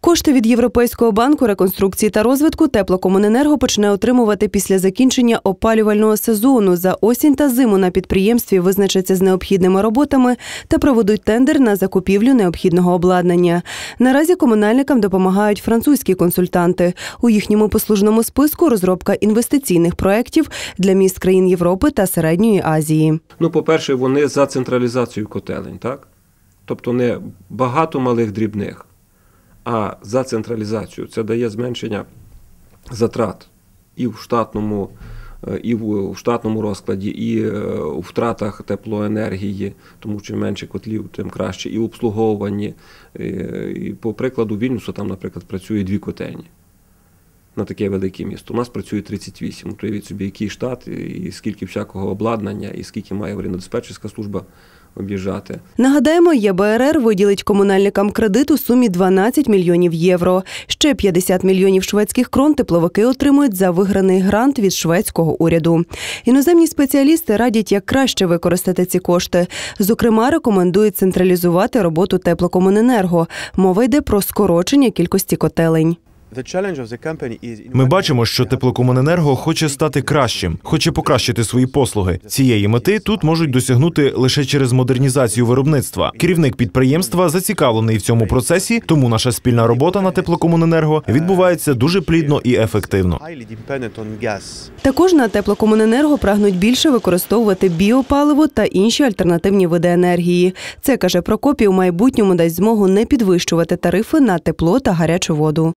Кошти від Європейського банку реконструкції та розвитку теплокомуненерго почне отримувати після закінчення опалювального сезону. За осінь та зиму на підприємстві визначаться з необхідними роботами та проведуть тендер на закупівлю необхідного обладнання. Наразі комунальникам допомагають французькі консультанти. У їхньому послужному списку розробка інвестиційних проєктів для міст країн Європи та Середньої Азії. Ну, по-перше, вони за централізацію котелень, так? Тобто не багато малих дрібних, а за централізацію. Це дає зменшення затрат і в штатному, е, і в штатному розкладі, і е, у втратах теплоенергії, тому чим менше котлів, тим краще, і в обслуговуванні. Е, І по прикладу Вільнюсу там, наприклад, працює дві котельні. На таке велике місто. У нас працює 38. От Уявіть собі, який штат, і скільки всякого обладнання, і скільки має аварійно-диспетчерська служба об'їжджати. Нагадаємо, ЄБРР виділить комунальникам кредит у сумі 12 мільйонів євро. Ще 50 мільйонів шведських крон тепловики отримують за виграний грант від шведського уряду. Іноземні спеціалісти радять, як краще використати ці кошти. Зокрема, рекомендують централізувати роботу теплокомуненерго. Мова йде про скорочення кількості котелень. Ми бачимо, що теплокомуненерго хоче стати кращим, хоче покращити свої послуги. Цієї мети тут можуть досягнути лише через модернізацію виробництва. Керівник підприємства зацікавлений в цьому процесі, тому наша спільна робота на теплокомуненерго відбувається дуже плідно і ефективно. Також на теплокомуненерго прагнуть більше використовувати біопаливо та інші альтернативні види енергії. Це каже Прокопів, майбутньому дасть змогу не підвищувати тарифи на тепло та гарячу воду.